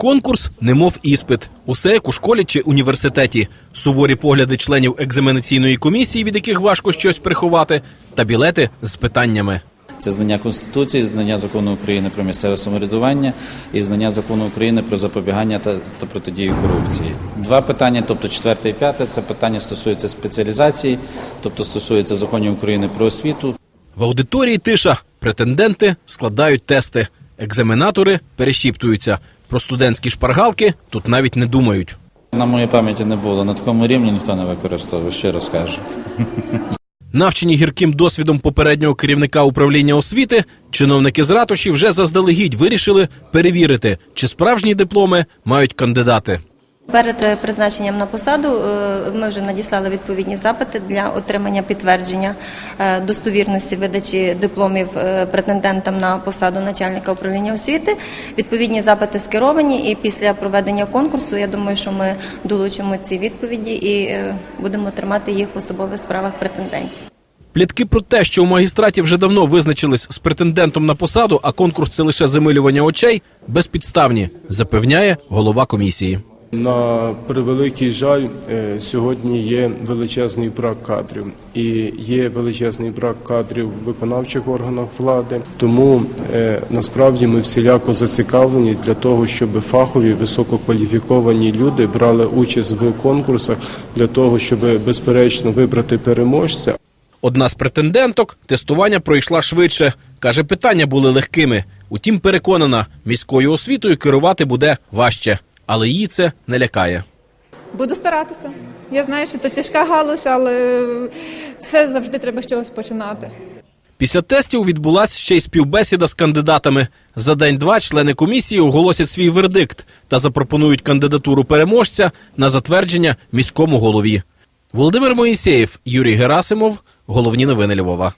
Конкурс немов іспит. Усе як у школі чи університеті. Суворі погляди членів екзаменаційної комісії, від яких важко щось приховати, та білети з питаннями. Це знання Конституції, знання закону України про місцеве самоврядування і знання закону України про запобігання та, та протидію корупції. Два питання, тобто четверте і п'яте, це питання стосується спеціалізації, тобто стосується законів України про освіту. В аудиторії тиша. Претенденти складають тести. Екзаменатори перешіптуються. Про студентські шпаргалки тут навіть не думають. На моїй пам'яті не було на такому рівні ніхто не використовує, щиро скажу. Навчені гірким досвідом попереднього керівника управління освіти, чиновники з ратуші вже заздалегідь вирішили перевірити, чи справжні дипломи мають кандидати. Перед е, призначенням на посаду е, ми вже надіслали відповідні запити для отримання підтвердження е, достовірності видачі дипломів претендентам на посаду начальника управління освіти. Відповідні запити скеровані, і після проведення конкурсу я думаю, що ми долучимо ці відповіді і будемо тримати їх в особових справах претендентів. Плітки про те, що у магістраті вже давно визначились з претендентом на посаду, а конкурс це лише замилювання очей, безпідставні, запевняє голова комісії. На превеликий жаль, е, сьогодні є величезний брак кадрів, і є величезний брак кадрів в виконавчих органах влади. Тому е, насправді ми всіляко зацікавлені для того, щоб фахові висококваліфіковані люди брали участь в конкурсах для того, щоб безперечно вибрати переможця. Одна з претенденток тестування пройшла швидше. Каже, питання були легкими. Утім, переконана, міською освітою керувати буде важче, але її це не лякає. Буду старатися. Я знаю, що це тяжка галузь, але все завжди треба з чогось починати. Після тестів відбулася ще й співбесіда з кандидатами. За день-два члени комісії оголосять свій вердикт та запропонують кандидатуру переможця на затвердження міському голові. Володимир Моїсеєв, Юрій Герасимов, головні новини Львова.